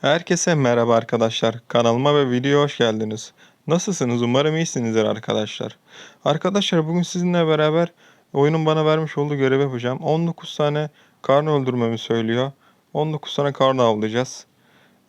Herkese merhaba arkadaşlar. Kanalıma ve videoya hoş geldiniz. Nasılsınız? Umarım iyisinizdir arkadaşlar. Arkadaşlar bugün sizinle beraber oyunun bana vermiş olduğu görevi yapacağım. 19 tane karnı öldürmemi söylüyor. 19 tane karnı avlayacağız.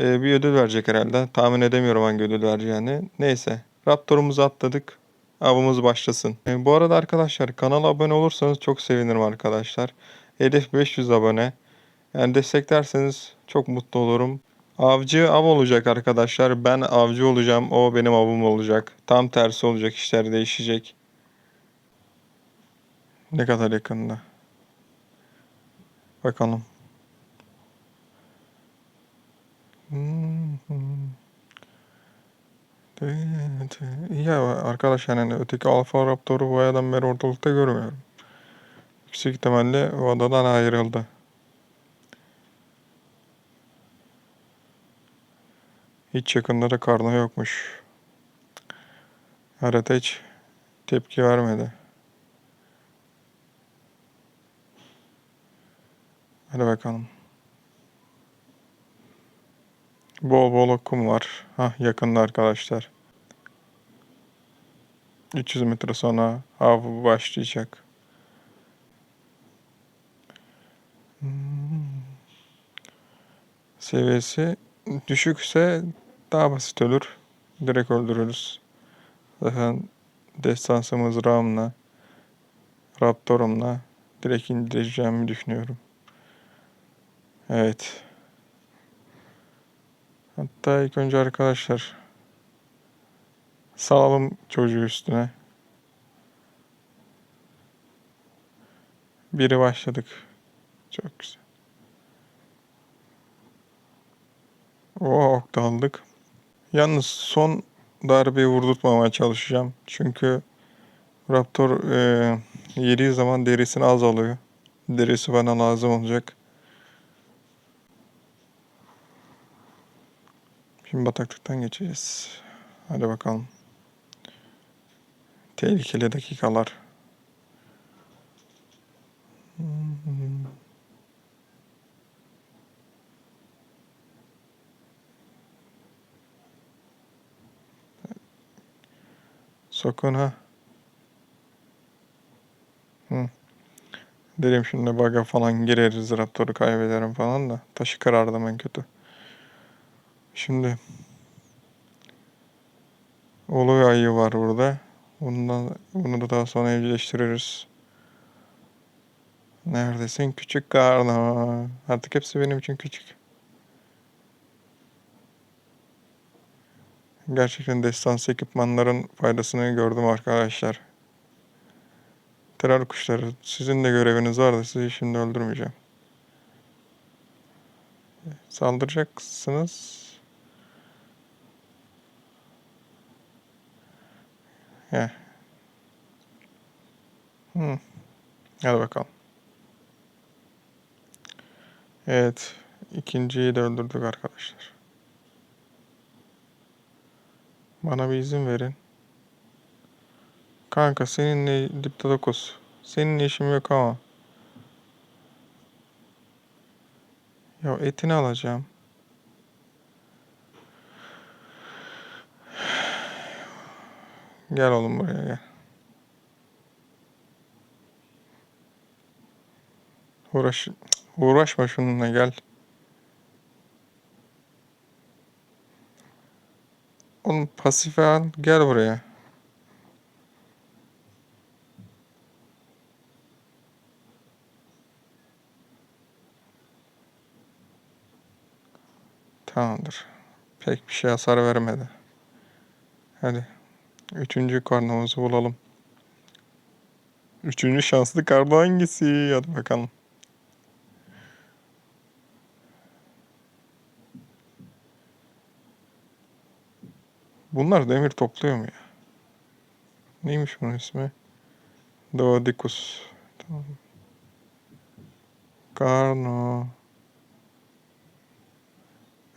Ee, bir ödül verecek herhalde. Tahmin edemiyorum hangi ödül vereceğini. Neyse. Raptorumuzu atladık. Avımız başlasın. Ee, bu arada arkadaşlar kanala abone olursanız çok sevinirim arkadaşlar. Hedef 500 abone. Yani desteklerseniz çok mutlu olurum. Avcı av olacak arkadaşlar. Ben avcı olacağım. O benim avım olacak. Tam tersi olacak. işler değişecek. Ne kadar yakında. Bakalım. Ya arkadaşlar yani öteki Alfa Raptor'u bu aydan beri ortalıkta görmüyorum. Yüksek ihtimalle o adadan ayrıldı. Hiç yakında da karnı yokmuş. Harita hiç tepki vermedi. Hadi bakalım. Bol bol okum var. Hah yakında arkadaşlar. 300 metre sonra av başlayacak. Hmm. Seviyesi düşükse daha basit ölür. Direkt öldürürüz. Zaten destansı mızrağımla, raptorumla direkt indireceğimi düşünüyorum. Evet. Hatta ilk önce arkadaşlar salalım çocuğu üstüne. Biri başladık. Çok güzel. O ok. Yalnız son darbeyi vurdurtmamaya çalışacağım. Çünkü Raptor e, yediği zaman derisini az alıyor. Derisi bana lazım olacak. Şimdi bataklıktan geçeceğiz. Hadi bakalım. Tehlikeli dakikalar. Sakın ha. Hı. Dedim şimdi baga falan gireriz, Raptor'u kaybederim falan da. Taşı kırardım en kötü. Şimdi Ulu ayı var burada. Bundan, bunu da daha sonra evcilleştiririz. Neredesin küçük karno? Artık hepsi benim için küçük. Gerçekten destansı ekipmanların faydasını gördüm arkadaşlar. Terör kuşları sizin de göreviniz vardı. Sizi şimdi öldürmeyeceğim. Saldıracaksınız. Heh. Hmm. Hadi bakalım. Evet. ikinciyi de öldürdük arkadaşlar. Bana bir izin verin. Kanka seninle dipte dokuz. Seninle işim yok ama. Ya etini alacağım. Gel oğlum buraya gel. Uğraş, uğraşma şununla gel. Oğlum pasife al gel buraya. Tamamdır. Pek bir şey hasar vermedi. Hadi. Üçüncü karnımızı bulalım. Üçüncü şanslı karnı hangisi? Hadi bakalım. Bunlar demir topluyor mu ya? Neymiş bunun ismi? Doodicus. Tamam. Karno.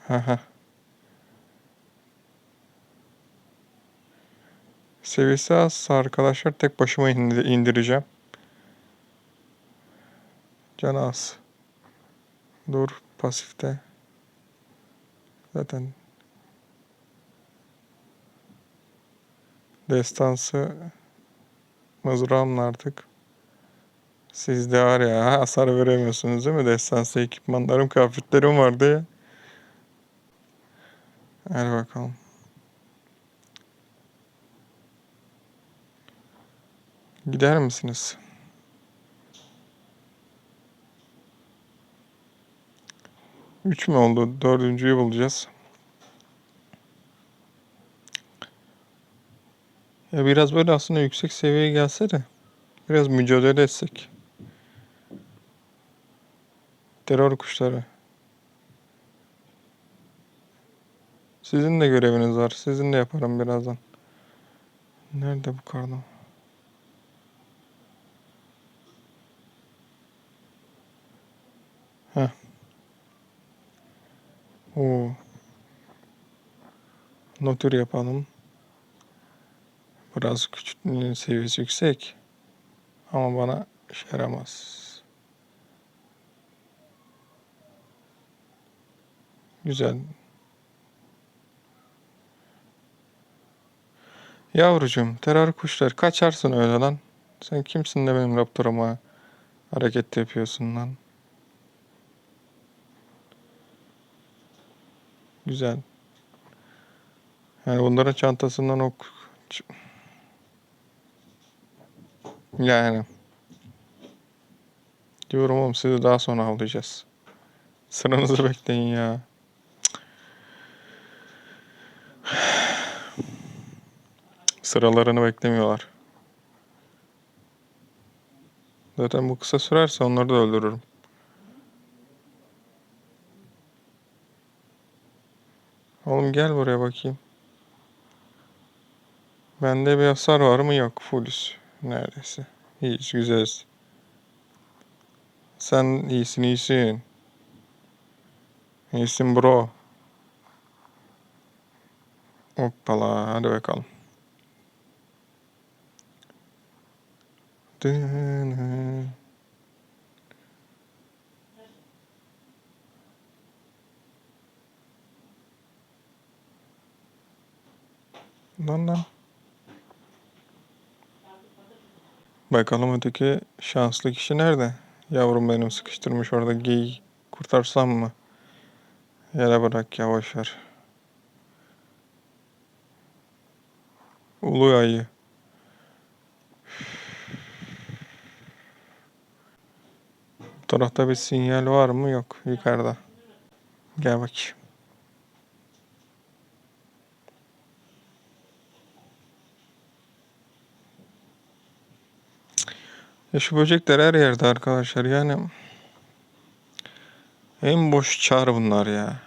Haha. Seviyesi az arkadaşlar. Tek başıma indi- indireceğim. Can az. Dur pasifte. Zaten destansı mızrağımla artık siz de var ya hasar veremiyorsunuz değil mi? Destansı ekipmanlarım, kıyafetlerim vardı ya. Hadi bakalım. Gider misiniz? Üç mü oldu? Dördüncüyü bulacağız. Ya biraz böyle aslında yüksek seviyeye gelse de biraz mücadele etsek. Terör kuşları. Sizin de göreviniz var. Sizin de yaparım birazdan. Nerede bu kardan? Heh. Oo. Notür yapalım. Biraz küçük seviyesi yüksek. Ama bana işe yaramaz. Güzel. Yavrucuğum, terör kuşlar kaçarsın öyle lan. Sen kimsin de benim raptoruma hareket yapıyorsun lan. Güzel. Yani bunların çantasından ok... Yani. Diyorum oğlum sizi daha sonra avlayacağız. Sıranızı bekleyin ya. Sıralarını beklemiyorlar. Zaten bu kısa sürerse onları da öldürürüm. Oğlum gel buraya bakayım. Bende bir hasar var mı? Yok. Fullüz. Neredeyse. İyiyiz, güzeliz. Sen iyisin, iyisin. İyisin bro. Hoppala. Hadi bakalım. Lan lan. Bakalım öteki şanslı kişi nerede? Yavrum benim sıkıştırmış orada geyik. Kurtarsam mı? Yere bırak ya boş ver. Ulu ayı. Bu tarafta bir sinyal var mı? Yok. Yukarıda. Gel bakayım. Ya şu böcekler her yerde arkadaşlar yani. En boş çağrı bunlar ya.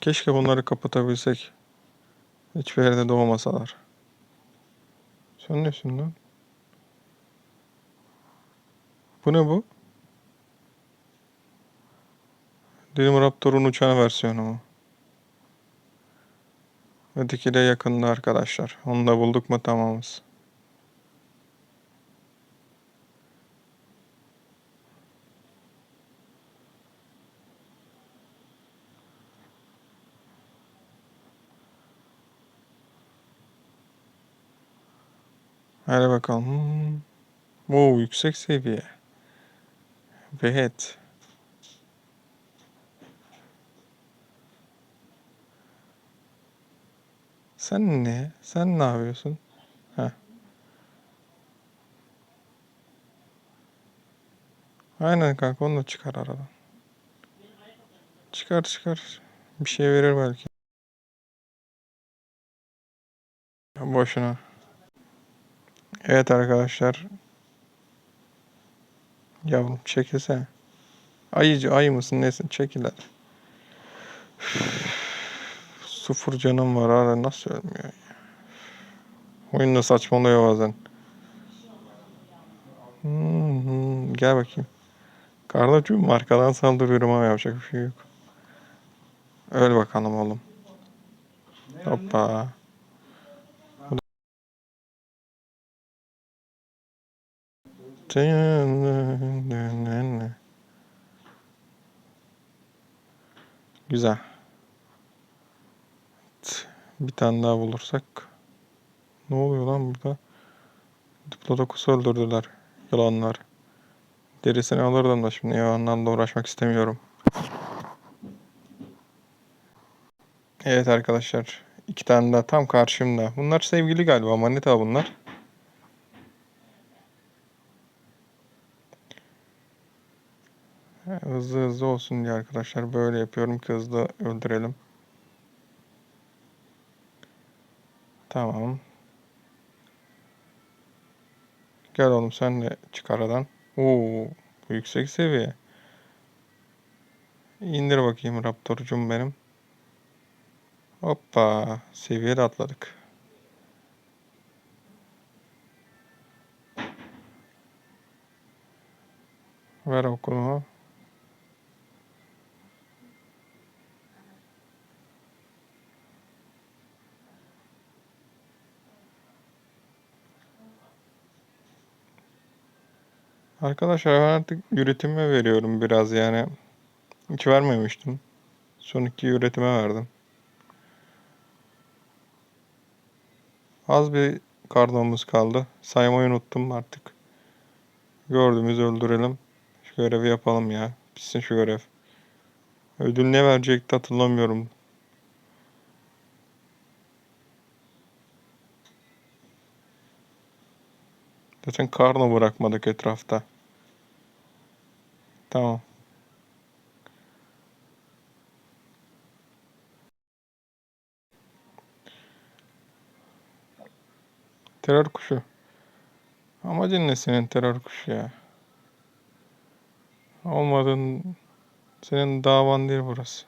Keşke bunları kapatabilsek. Hiçbir yerde doğmasalar. Sen nesin lan? Bu ne bu? Dilim Raptor'un uçan versiyonu mu? Öteki de yakında arkadaşlar. Onu da bulduk mu tamamız. Hadi bakalım. Hmm. Oo, yüksek seviye. Evet. Sen ne? Sen ne yapıyorsun? Heh. Aynen kanka onu da çıkar aradan. Çıkar çıkar. Bir şey verir belki. Boşuna. Evet arkadaşlar. Yavrum çekilsene. Ayıcı ayı mısın nesin çekil hadi. Sıfır canım var hala nasıl ölmüyor ya. Oyunda saçmalıyor bazen. Hmm, hmm, gel bakayım. Kardeşim arkadan saldırıyorum ama yapacak bir şey yok. Öl bakalım oğlum. Hoppa. Güzel. Bir tane daha bulursak. Ne oluyor lan burada? Diplodocus'u öldürdüler. Yılanlar. Derisini alırdım da şimdi yılanlarla uğraşmak istemiyorum. Evet arkadaşlar. iki tane daha tam karşımda. Bunlar sevgili galiba. Manita bunlar. Hızlı hızlı olsun diye arkadaşlar böyle yapıyorum ki hızlı öldürelim. Tamam. Gel oğlum sen de çık aradan. Oo, bu yüksek seviye. İndir bakayım Raptor'cum benim. Hoppa, seviye de atladık. Ver okulumu. Arkadaşlar ben artık üretime veriyorum biraz yani. Hiç vermemiştim. Son iki üretime verdim. Az bir karnımız kaldı. Saymayı unuttum artık. Gördüğümüzü öldürelim. Şu görevi yapalım ya. Bitsin şu görev. Ödül ne verecekti hatırlamıyorum. Zaten karnı bırakmadık etrafta. Tamam. Terör kuşu. Amacın ne senin terör kuşu ya? Olmadın senin davan değil burası.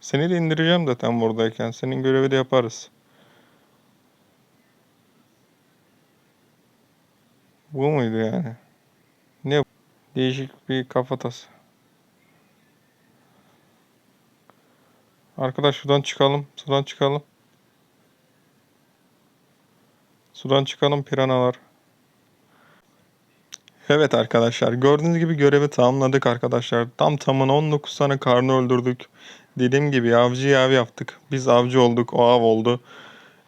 Seni de indireceğim zaten buradayken. Senin görevi de yaparız. Bu muydu yani? Ne? Değişik bir kafatası. Arkadaş şuradan çıkalım. Sudan çıkalım. Sudan çıkalım piranalar. Evet arkadaşlar gördüğünüz gibi görevi tamamladık arkadaşlar. Tam tamına 19 tane karnı öldürdük. Dediğim gibi avcı av yaptık. Biz avcı olduk o av oldu.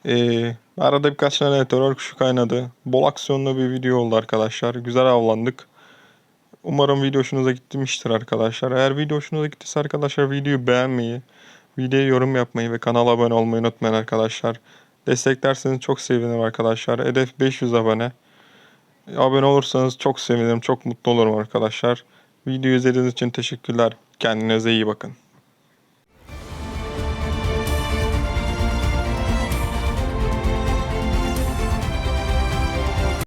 Ee, arada birkaç tane terör kuşu kaynadı. Bol aksiyonlu bir video oldu arkadaşlar. Güzel avlandık. Umarım video hoşunuza gitmiştir arkadaşlar. Eğer video hoşunuza gittiyse arkadaşlar videoyu beğenmeyi, videoya yorum yapmayı ve kanala abone olmayı unutmayın arkadaşlar. Desteklerseniz çok sevinirim arkadaşlar. Hedef 500 abone. Abone olursanız çok sevinirim, çok mutlu olurum arkadaşlar. Videoyu izlediğiniz için teşekkürler. Kendinize iyi bakın.